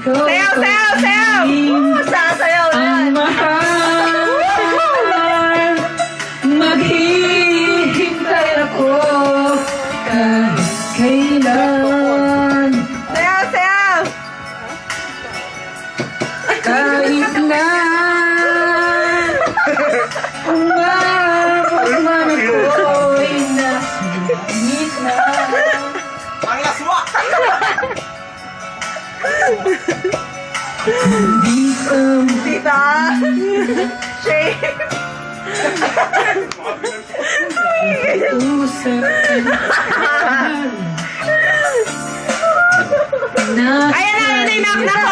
ikaw Sayaw, sayaw, sayaw! pag-ibig. Sasayaw na Ang mahal Maghihintay ako Kahit kailan Tita! Shame! Ayan na, yun na ko!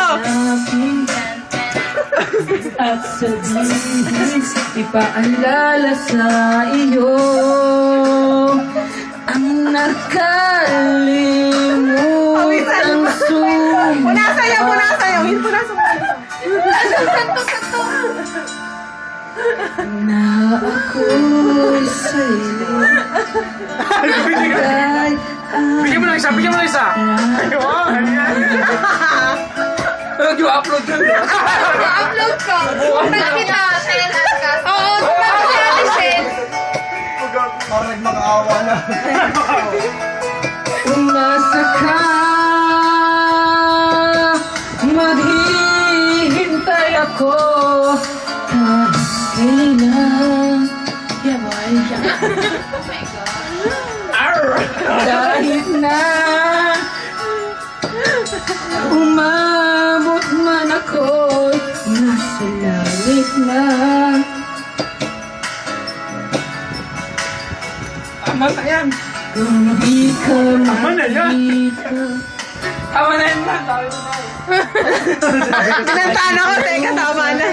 At sabihin, ipaalala sa iyo Na ako'y sa'yo Agad Bigyan mo ng isa, bigyan mo ng isa! Ayun! Huwag yung upload yun. upload ko. Nakita, share ka. Oo, nakita natin share. Parang nagmakaawa na. Umasa ka Ako kailan Yabay Kahit na Umabot man ako Nasa langit na. Tama na yan. Kung di ka Tama na yan. makita Tama na yan man. Pinantaan ako, teka, tama na.